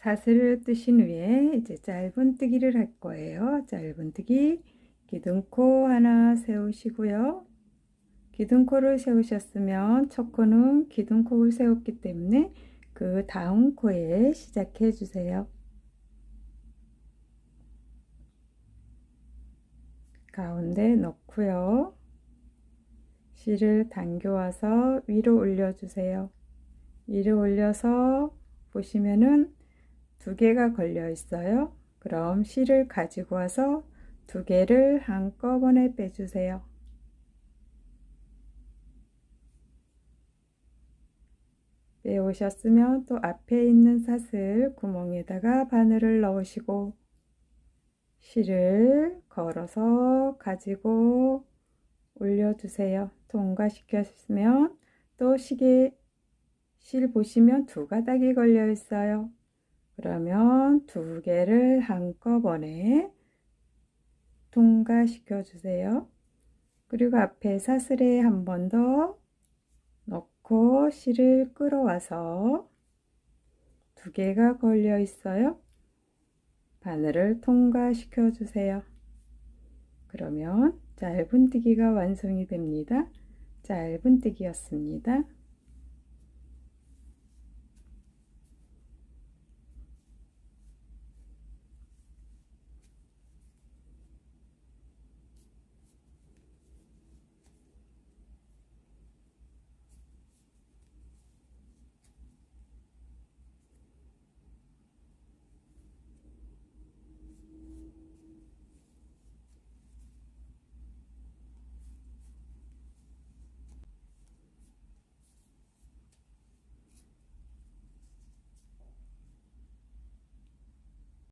사슬을 뜨신 후에 이제 짧은 뜨기를 할 거예요. 짧은 뜨기 기둥코 하나 세우시고요. 기둥코를 세우셨으면 첫 코는 기둥코를 세웠기 때문에 그 다음 코에 시작해 주세요. 가운데 넣고요. 실을 당겨와서 위로 올려주세요. 위로 올려서 보시면은 두 개가 걸려 있어요. 그럼 실을 가지고 와서 두 개를 한꺼번에 빼주세요. 빼오셨으면 또 앞에 있는 사슬 구멍에다가 바늘을 넣으시고 실을 걸어서 가지고 올려주세요. 통과시켰으면 또 시계 실 보시면 두 가닥이 걸려 있어요. 그러면 두 개를 한꺼번에 통과시켜 주세요. 그리고 앞에 사슬에 한 번 더 넣고 실을 끌어와서 두 개가 걸려 있어요. 바늘을 통과시켜 주세요. 그러면 짧은 뜨기가 완성이 됩니다. 짧은 뜨기였습니다.